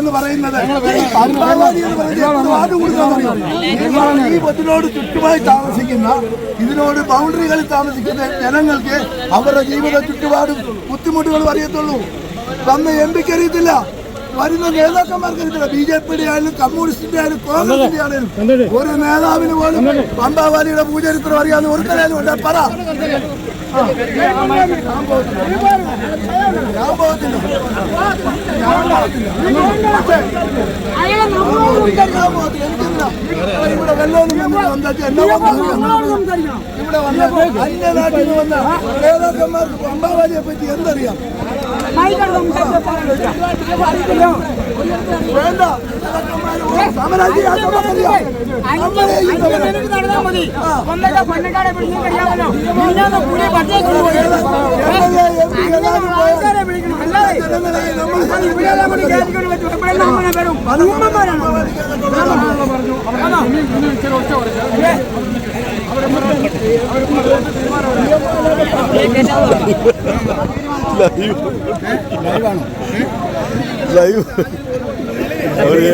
എന്ന് പറയുന്നത് പമ്പാവാലി എന്ന് പറയുന്നത്? ഈ പത്തിനോട് ചുറ്റുമായി താമസിക്കുന്ന ഇതിനോട് ബൗണ്ടറികളിൽ താമസിക്കുന്ന ജനങ്ങൾക്ക് അവരുടെ ജീവിത ചുറ്റുപാടും ബുദ്ധിമുട്ടുകളും അറിയത്തുള്ളൂ. വന്ന് എം പിക്ക് അറിയത്തില്ല. വരുന്ന നേതാക്കന്മാർക്ക് അറിയത്തില്ല. ബി ജെ പിയുടെ ആയാലും കമ്മ്യൂണിസ്റ്റിന്റെ ആയാലും കോൺഗ്രസിന്റെ ആയാലും ഒരു നേതാവിന് പോലും പമ്പാവാലിയുടെ പൂജരിത്രം അറിയാവുന്ന ഒരു ഉണ്ട്. പറ. ഇവിടെ സംസാരിക്കണം ഇവിടെ വന്ന അന്യനാട്ടിൽ നിന്ന് വന്ന നേതാക്കന്മാർക്ക് പമ്പാവാലിയെ പറ്റി എന്തറിയാം വേണ്ട നേതാക്കന്മാര് ലൈവ്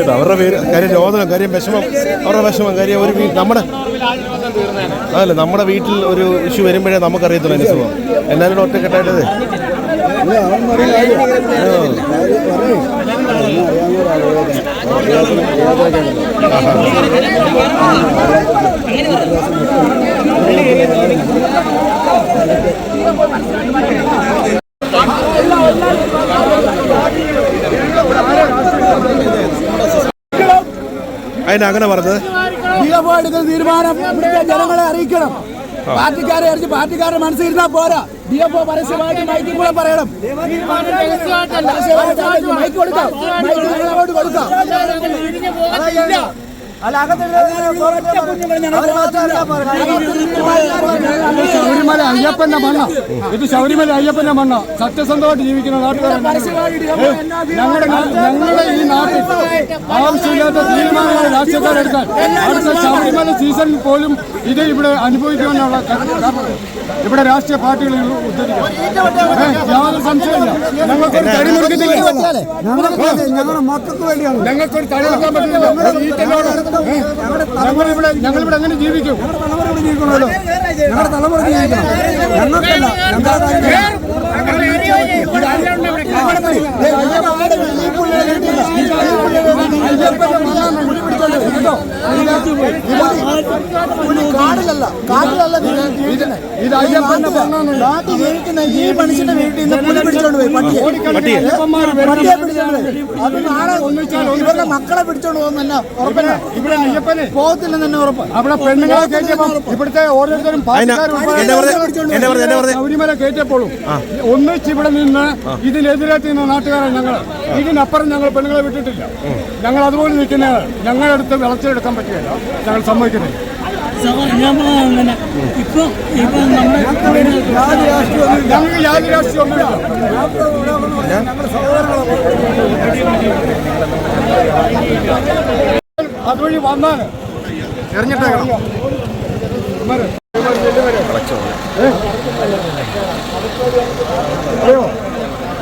അവരുടെ പേര് കാര്യം രോദനം കാര്യം വിഷമം അവരുടെ വിഷമം കാര്യം ഒരു നമ്മുടെ അതല്ല നമ്മുടെ വീട്ടിൽ ഒരു ഇഷ്യൂ വരുമ്പോഴേ നമുക്കറിയത്തുള്ളൂ അതിന്റെ സുഖം. എല്ലാവരും ഒറ്റക്കെട്ടായിട്ടത്. അതിന് അങ്ങനെ പറഞ്ഞത്. ഡിഎഫ്ഒ തീരുമാനം. ഇവിടുത്തെ ജനങ്ങളെ അറിയിക്കണം. പാർട്ടിക്കാരെ അറിഞ്ഞ് പാർട്ടിക്കാരെ മനസ്സിലിരുന്നാ പോരാ. ഡി എഫ് ഒ പരസ്യമായിട്ട് മൈക്കിൽ കൂടെ പറയണം. മൈക്ക് കൊടുക്കാം. മൈക്ക് കൊടുക്കാം. ശബരിമല അയ്യപ്പന്റെ മണ്ണ. ഇത് ശബരിമല അയ്യപ്പന്റെ മണ്ണ. സത്യസന്ധമായിട്ട് ജീവിക്കുന്ന നാട്ടുകാരാണ് ഞങ്ങളുടെ ഞങ്ങളുടെ ഈ നാട്ടിൽ ആവശ്യമില്ലാത്ത തീരുമാനങ്ങൾ രാഷ്ട്രീയക്കാരെടുക്കാൻ അടുത്ത ശബരിമല സീസണിൽ പോലും ഇത് ഇവിടെ അനുഭവിക്കുമെന്നുള്ള ഇവിടെ രാഷ്ട്രീയ പാർട്ടികൾ ഉദ്ധരിക്കും യാതൊരു സംശയമില്ല ഞങ്ങൾക്കൊരു തടി വേണ്ടിയാണ്. ഞങ്ങൾക്കൊരു തടി പറ്റില്ല. ഞങ്ങളിവിടെ ഞങ്ങളിവിടെ എങ്ങനെ ജീവിക്കും? തലമുറ ഇവിടെ ജീവിക്കണമല്ലോ. ഞങ്ങളുടെ തലമുറ ജീവിക്കണം. ഞങ്ങൾക്കല്ല കാടിലല്ല കാടിലല്ല. ഇത് അയ്യപ്പന്റെ മണ്ണാണ് നാട്ടിൽ ജീവിക്കുന്ന ഈ മനുഷ്യന്റെ വീട്ടിൽ നിന്ന് പുലി പിടിച്ചോണ്ട് പോയി. പട്ടിയെ. അയ്യപ്പന്മാർ പട്ടിയെ പിടിച്ചോണ്ട് പോയി. അത് നാളെ ഇവരുടെ മക്കളെ പിടിച്ചോണ്ട് പോകുന്ന ഉറപ്പല്ല? ഇവിടെ അയ്യപ്പനെ. പോകത്തില്ലെന്ന് തന്നെ ഉറപ്പ്. അവിടെ പെണ്ണുങ്ങളെ കയറ്റിയപ്പോൾ ഇവിടുത്തെ ഓരോരുത്തരും ശബരിമല കയറ്റിയപ്പോഴും ഒന്നിച്ച് ഇവിടെ നിന്ന് ഇതിനെതിരായിട്ട് നിന്ന് നാട്ടുകാരാണ് ഞങ്ങൾ ഇതിനപ്പുറം ഞങ്ങൾ പെണ്ണുങ്ങളെ വിട്ടിട്ടില്ല. ഞങ്ങൾ അതുപോലെ നിൽക്കുന്ന ഞങ്ങളടുത്ത് വിളച്ചെടുക്കാൻ പറ്റുകയില്ല ഞങ്ങൾ സമ്മതിക്കുന്നില്ല. ഞങ്ങൾക്ക് യാതൊരു രാഷ്ട്രീയമൊന്നുമില്ല അതുവഴി വന്നാൽ എറിഞ്ഞിട്ടേക്കണം.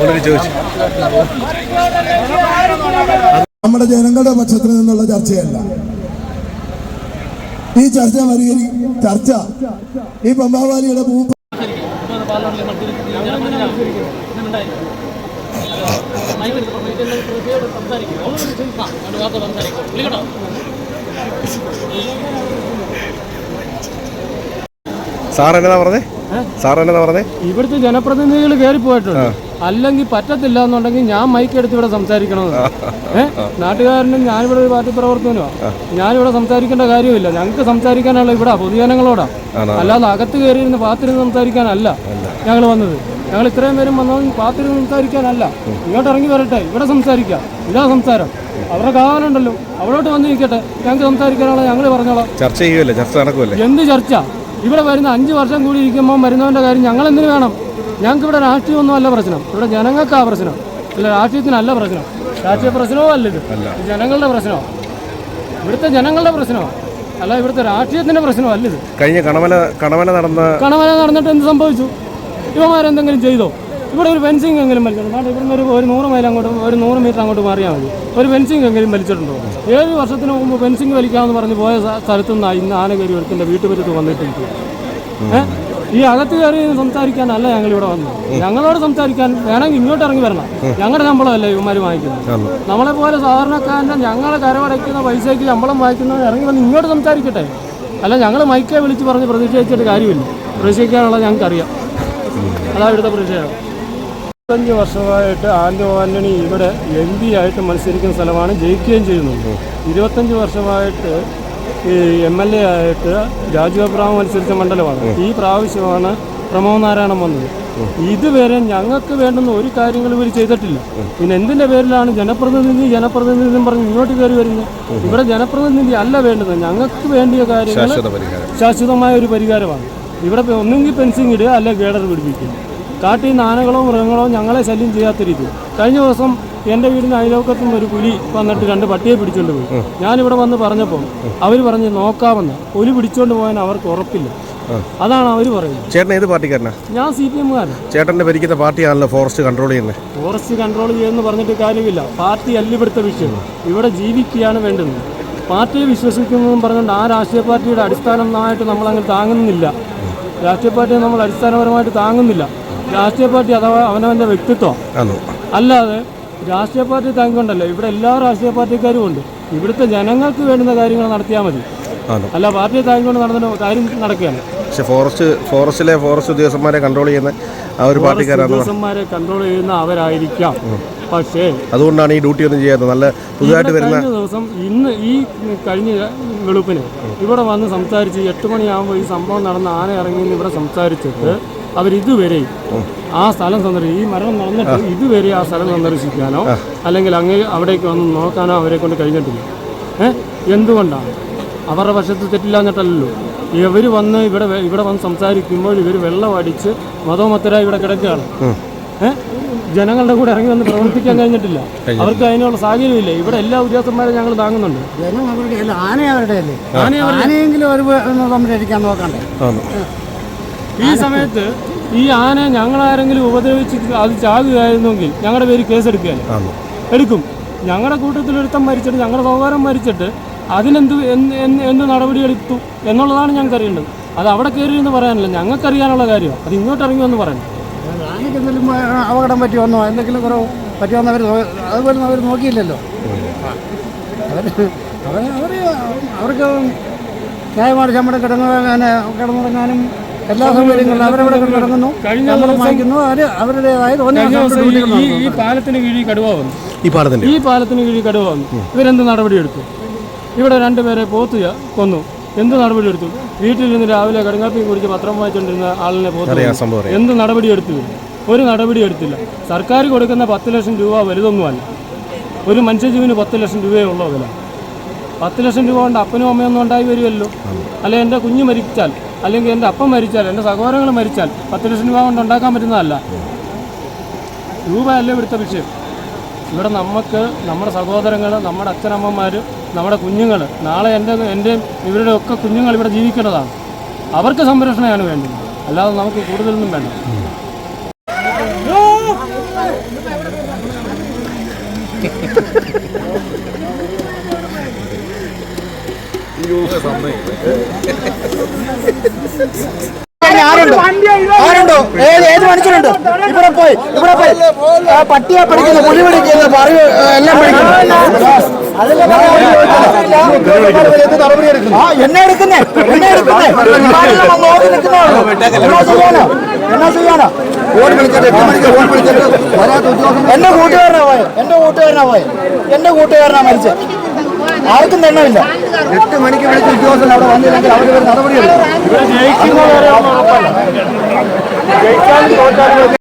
ഓൾറെഡി ചോദിച്ചു. നമ്മുടെ ജനങ്ങളുടെ പക്ഷത്തിൽ നിന്നുള്ള ചർച്ചയല്ല. ഈ ചർച്ച പരിഹരി ചർച്ച. ഈ പമ്പാവാലിയുടെ ഭൂ സാർ എന്നതാ പറഞ്ഞേ? സാർ എന്നതാ പറഞ്ഞേ? ഇവിടുത്തെ ജനപ്രതിനിധികൾ കയറി പോയിട്ടുണ്ട്. അല്ലെങ്കിൽ പറ്റത്തില്ല എന്നുണ്ടെങ്കിൽ ഞാൻ മൈക്ക് എടുത്ത് ഇവിടെ സംസാരിക്കണമെന്ന്. ഏഹ് നാട്ടുകാരനും ഞാനിവിടെ ഒരു പാർട്ടി പ്രവർത്തനോ ഞാനിവിടെ സംസാരിക്കേണ്ട കാര്യമില്ല. ഞങ്ങൾക്ക് സംസാരിക്കാനുള്ള ഇവിടെ പൊതുജനങ്ങളോടാ. അല്ലാതെ അകത്ത് കയറിയിരുന്ന് പാത്തിരുന്ന് സംസാരിക്കാനല്ല ഞങ്ങൾ വന്നത്. ഞങ്ങൾ ഇത്രയും പേരും വന്നത് കാത്തിരുന്ന് സംസാരിക്കാനല്ല. ഇങ്ങോട്ട് ഇറങ്ങി വരട്ടെ. ഇവിടെ സംസാരിക്കാം. ഇതാ സംസാരം. അവരുടെ കാവലുണ്ടല്ലോ അവിടോട്ട് വന്ന് നിൽക്കട്ടെ ഞങ്ങൾക്ക് സംസാരിക്കാനുള്ള ഞങ്ങൾ പറഞ്ഞോളാം. ചർച്ച ചെയ്യുമല്ലേ ചർച്ച നടക്കുമല്ലേ എന്ത് ചർച്ച? ഇവിടെ വരുന്ന അഞ്ച് വർഷം കൂടി ഇരിക്കുമ്പോൾ വരുന്നവന്റെ കാര്യം ഞങ്ങൾ എന്തിനു വേണം? ഞങ്ങൾക്ക് ഇവിടെ രാഷ്ട്രീയമൊന്നും അല്ല പ്രശ്നം. ഇവിടെ ജനങ്ങൾക്കാ പ്രശ്നം. അല്ല രാഷ്ട്രീയത്തിനല്ല പ്രശ്നം. രാഷ്ട്രീയ പ്രശ്നവും അല്ല ഇത്? ജനങ്ങളുടെ പ്രശ്നമാണ് ഇവിടുത്തെ ജനങ്ങളുടെ പ്രശ്നമാണ് അല്ല ഇവിടുത്തെ രാഷ്ട്രീയത്തിന്റെ പ്രശ്നമല്ല ഇത്? കഴിഞ്ഞ കണമല കണമല നടന്ന കണവല നടന്നിട്ട് എന്ത് സംഭവിച്ചു? ഇവന്മാരെന്തെങ്കിലും ചെയ്തോ? ഇവിടെ ഒരു ഫെൻസിങ് എങ്കിലും വലിച്ചിട്ടുണ്ട്. ഇവിടെ ഇവിടുന്ന് ഒരു ഒരു നൂറ് മൈൽ അങ്ങോട്ട് ഒരു നൂറ് മീറ്റർ അങ്ങോട്ട് മാറിയാൽ മതി. ഒരു ഫെൻസിങ് എങ്കിലും വലിച്ചിട്ടുണ്ടോ? ഏഴ് വർഷത്തിന് മുമ്പ് ഫെൻസിങ് വലിക്കാമെന്ന് പറഞ്ഞ് പോയ സ്ഥ- സ്ഥലത്തു നിന്നാണ് ഇന്ന് ആന കയറി ഒരുത്തിന്റെ വീട്ടുപറ്റത്ത് വന്നിട്ടുണ്ട് ഈ അകത്ത് കയറി സംസാരിക്കാനല്ല ഞങ്ങൾ ഇവിടെ വന്നത്. ഞങ്ങളോട് സംസാരിക്കാൻ വേണമെങ്കിൽ ഇങ്ങോട്ട് ഇറങ്ങി വരണം. ഞങ്ങളുടെ ശമ്പളമല്ലേ ഇവന്മാർ വാങ്ങിക്കുന്നത്? നമ്മളെ പോലെ സാധാരണക്കാരന്റെ ഞങ്ങളെ കരവടയ്ക്കുന്ന പൈസയ്ക്ക് ശമ്പളം വാങ്ങിക്കുന്നത് ഇറങ്ങി വന്ന് ഇങ്ങോട്ട് സംസാരിക്കട്ടെ. അല്ല ഞങ്ങൾ മൈക്കെ വിളിച്ച് പറഞ്ഞ് പ്രതിഷേധിച്ചിട്ട് കാര്യമില്ല. പ്രതിഷേധിക്കാനുള്ളത് ഞങ്ങൾക്കറിയാം. അതാ ഇവിടുത്തെ പ്രതിഷേധം. ഇരുപത്തഞ്ച് വർഷമായിട്ട് ആന്റോ ആന്റണി ഇവിടെ എം പി ആയിട്ട് മത്സരിക്കുന്ന സ്ഥലമാണ് ജയിക്കുകയും ചെയ്യുന്നുണ്ട് ഇരുപത്തഞ്ച് വർഷമായിട്ട് ഈ എം എൽ എ ആയിട്ട് രാജു അബ്രാം മത്സരിച്ച മണ്ഡലമാണ്. ഈ പ്രാവശ്യമാണ് പ്രമോദ് നാരായണൻ വന്നത്. ഇതുവരെ ഞങ്ങൾക്ക് വേണ്ടുന്ന ഒരു കാര്യങ്ങളും ഇവർ ചെയ്തിട്ടില്ല. പിന്നെ എന്തിന്റെ പേരിലാണ് ജനപ്രതിനിധി ജനപ്രതിനിധി എന്നും പറഞ്ഞ് ഇങ്ങോട്ട് കയറി വരുന്നത്? ഇവിടെ ജനപ്രതിനിധി അല്ല വേണ്ടത്. ഞങ്ങൾക്ക് വേണ്ടിയ കാര്യങ്ങൾ ശാശ്വത ശാശ്വതമായ ഒരു പരിഹാരമാണ്. ഇവിടെ ഒന്നുകിൽ ഫെൻസിങ് ഇടുക അല്ലെ ഗേഡർ പിടിപ്പിക്കും കാട്ടിൽ നിന്ന് ആനകളോ മൃഗങ്ങളോ ഞങ്ങളെ ശല്യം ചെയ്യാത്ത രീതി. കഴിഞ്ഞ ദിവസം എന്റെ വീടിന് അയലോക്കത്തു നിന്ന് ഒരു പുലി വന്നിട്ട് രണ്ട് പട്ടിയെ പിടിച്ചുകൊണ്ട് പോയി. ഞാനിവിടെ വന്ന് പറഞ്ഞപ്പോൾ അവർ പറഞ്ഞ് നോക്കാമെന്ന്. പുലി പിടിച്ചുകൊണ്ട് പോകാൻ അവർക്ക് ഉറപ്പില്ല. അതാണ് അവർ പറയുന്നത്. ചേട്ടൻ ഏത് പാർട്ടിക്കാരനാ? ഞാൻ സി പി എമ്മുകാരൻ. ചേട്ടന്റെ ഭരിക്കുന്ന പാർട്ടിയാണല്ലോ ഫോറസ്റ്റ് കൺട്രോൾ ചെയ്യുന്നത്. ഫോറസ്റ്റ് കൺട്രോൾ ചെയ്യുമെന്ന് പറഞ്ഞിട്ട് കാര്യമില്ല. പാർട്ടി അല്ല ഇവിടുത്തെ വിഷയം. ഇവിടെ ജീവിക്കുകയാണ് വേണ്ടുന്നത് പാർട്ടിയെ വിശ്വസിക്കുന്നതെന്ന് പറഞ്ഞുകൊണ്ട് ആ രാഷ്ട്രീയ പാർട്ടിയുടെ അടിസ്ഥാനമായിട്ട് നമ്മൾ അങ്ങനെ താങ്ങുന്നില്ല. രാഷ്ട്രീയ പാർട്ടിയെ നമ്മൾ അടിസ്ഥാനപരമായിട്ട് താങ്ങുന്നില്ല. രാഷ്ട്രീയ പാർട്ടി അഥവാ അവനവന്റെ വ്യക്തിത്വം. അല്ലാതെ രാഷ്ട്രീയ പാർട്ടി താങ്ങിക്കൊണ്ടല്ലോ ഇവിടെ എല്ലാ രാഷ്ട്രീയ പാർട്ടിക്കാരും ഉണ്ട്. ഇവിടുത്തെ ജനങ്ങൾക്ക് വേണ്ടുന്ന കാര്യങ്ങൾ നടത്തിയാൽ മതി. അല്ല പാർട്ടിയെ താങ്ങിക്കൊണ്ട് നടന്ന കാര്യം നടക്കുകയാണ്. പക്ഷെ ഫോറസ്റ്റ് ഫോറസ്റ്റിലെ ഫോറസ്റ്റ് ഉദ്യോഗസ്ഥന്മാരെ കൺട്രോൾ ചെയ്യുന്ന ആ ഒരു പാർട്ടിക്കാരാണ് ഉദ്യോഗസ്ഥന്മാരെ കൺട്രോൾ ചെയ്യുന്ന അവരായിരിക്കാം. പക്ഷേ അതുകൊണ്ടാണ് ഈ ഡ്യൂട്ടി ഒന്നും ചെയ്യാത്തത്. നല്ല പുതുതായിട്ട് വരുന്ന ദിവസം ഇന്ന് ഈ കഴിഞ്ഞ വെളുപ്പിന് ഇവിടെ വന്ന് സംസാരിച്ച് എട്ട് മണിയാകുമ്പോൾ ഈ സംഭവം നടന്ന ആന ഇറങ്ങി ഇവിടെ സംസാരിച്ചിട്ട് അവരിതുവരെ ആ സ്ഥലം സന്ദർശിക്കും ഈ മരണം നടന്നിട്ട് ഇതുവരെ ആ സ്ഥലം സന്ദർശിക്കാനോ അല്ലെങ്കിൽ അങ്ങ് അവിടേക്ക് വന്ന് നോക്കാനോ അവരെ കൊണ്ട് കഴിഞ്ഞിട്ടില്ല. ഏഹ് എന്തുകൊണ്ടാണ്? അവരുടെ വശത്ത് എന്നിട്ടല്ലോ ഇവർ വന്ന് ഇവിടെ ഇവിടെ വന്ന് സംസാരിക്കുമ്പോൾ ഇവർ വെള്ളം അടിച്ച് മതോമത്തരായി ഇവിടെ കിടക്കുകയാണ്. ജനങ്ങളുടെ കൂടെ ഇറങ്ങി വന്ന് പ്രവർത്തിക്കാൻ കഴിഞ്ഞിട്ടില്ല. അവർക്ക് അതിനുള്ള സാഹചര്യമില്ല. ഇവിടെ എല്ലാ ഉദ്യോഗസ്ഥന്മാരും ഞങ്ങൾ താങ്ങുന്നുണ്ട്. ജനം അവരുടെ അല്ല ആന അവരുടെ അല്ലേ? ആനയെങ്കിലും ഒരു ഒന്ന് സംരക്ഷിക്കാൻ നോക്കണ്ടേ? ആണോ ഈ സമയത്ത് ഈ ആന ഞങ്ങളാരെങ്കിലും ഉപദ്രവിച്ച് അത് ചാകുകയായിരുന്നെങ്കിൽ ഞങ്ങളുടെ പേര് കേസെടുക്കുകയല്ലേ? എടുക്കും. ഞങ്ങളുടെ കൂട്ടത്തിൽ ഒരുത്തം മരിച്ചിട്ട് ഞങ്ങളുടെ സഹോദരൻ മരിച്ചിട്ട് അതിനെന്ത് എന്ത് നടപടി എടുത്തു നടപടിയെടുത്തു എന്നുള്ളതാണ് ഞങ്ങൾക്ക് അറിയേണ്ടത് അത് അവിടെ കയറി എന്ന് പറയാനല്ല. ഞങ്ങൾക്കറിയാനുള്ള കാര്യം. അത് ഇങ്ങോട്ട് ഇറങ്ങി എന്ന് പറയണം ആനയ്ക്ക് എന്തെങ്കിലും അപകടം പറ്റി വന്നോ? എന്തെങ്കിലും കുറവ് പറ്റി വന്നവർ അവർ അതുപോലെ അവർ നോക്കിയില്ലല്ലോ. അവർ അവർ അവർ അവർക്ക് ന്യായമായിട്ട് ശമ്പളം കിടങ്ങാൻ കിടന്നുറങ്ങാനും എല്ലാ സൗകര്യങ്ങളും അവരവിടെ ശമ്പളം ദിവസം- വാങ്ങിക്കുന്നു. അവർ അവരുടേതായ ഈ- ഈ നടത്തുന്നു. ഈ പാലത്തിന് കീഴിൽ കടുവ വന്നു. ഈ പാലത്തിന് കീഴിൽ കടുവ വന്നു. ഇവരെന്ത് നടപടിയെടുത്തു? ഇവിടെ രണ്ടുപേരെ പോത്തു കൊന്നു. എന്ത് നടപടിയെടുത്തു? വീട്ടിലിരുന്ന് രാവിലെ കടുങ്ങാപ്പി കുടിച്ച് പത്രം വായിച്ചുകൊണ്ടിരുന്ന ആളിനെ പോത്ത് എന്ത് നടപടിയെടുത്തു? ഒരു നടപടി എടുത്തില്ല. സർക്കാർ കൊടുക്കുന്ന പത്ത് ലക്ഷം രൂപ വലുതൊന്നുമല്ല. ഒരു മനുഷ്യജീവന് പത്ത് ലക്ഷം രൂപയേ ഉള്ളൂ വില പത്ത് ലക്ഷം രൂപ കൊണ്ട് അപ്പനും അമ്മയൊന്നും ഉണ്ടായി വരുമല്ലോ? അല്ലെ എന്റെ കുഞ്ഞ് മരിച്ചാൽ അല്ലെങ്കിൽ എന്റെ അപ്പം മരിച്ചാൽ എന്റെ സഹോദരങ്ങൾ മരിച്ചാൽ പത്ത് ലക്ഷം രൂപ കൊണ്ട് ഉണ്ടാക്കാൻ പറ്റുന്നതല്ല. രൂപ അല്ലേ ഇവിടുത്തെ വിഷയം. ഇവിടെ നമുക്ക് നമ്മുടെ സഹോദരങ്ങൾ നമ്മുടെ അച്ഛനമ്മമാർ നമ്മുടെ കുഞ്ഞുങ്ങൾ നാളെ എന്റെ എന്റെയും ഇവരുടെ ഒക്കെ കുഞ്ഞുങ്ങൾ ഇവിടെ ജീവിക്കേണ്ടതാണ്. അവർക്ക് സംരക്ഷണമാണ് വേണ്ടത്. അല്ലാതെ നമുക്ക് കൂടുതലൊന്നും വേണ്ട. ആരുണ്ടോ ഏത് ഏത് മനുഷ്യരുണ്ട് ഇവിടെ പോയി ഇവിടെ പോയി പട്ടിയെ പഠിക്കുന്നു പുലി പഠിക്കുന്നു പറയ എല്ലാം പഠിക്കുന്നു ആ എന്നെ എടുക്കുന്നേ എന്നെ എടുക്കുന്നേ നോക്കി നിൽക്കുന്നതാണോ? എന്നാ ചെയ്യാനോ എന്നാ ചെയ്യാനോ ഓടി വിളിച്ചിട്ട് എട്ട് മണിക്ക് ഓടി വിളിച്ചിട്ട് എന്റെ കൂട്ടുകാരനാ പോയെ എന്റെ കൂട്ടുകാരനാ പോയെ എന്റെ കൂട്ടുകാരനാ മരിച്ചത് ആർക്കും തെണ്ണമില്ല എട്ട് മണിക്ക് വിളിച്ച ഉദ്യോഗസ്ഥൻ അവിടെ വന്നില്ലെങ്കിൽ അവർ നടപടി എടുക്കും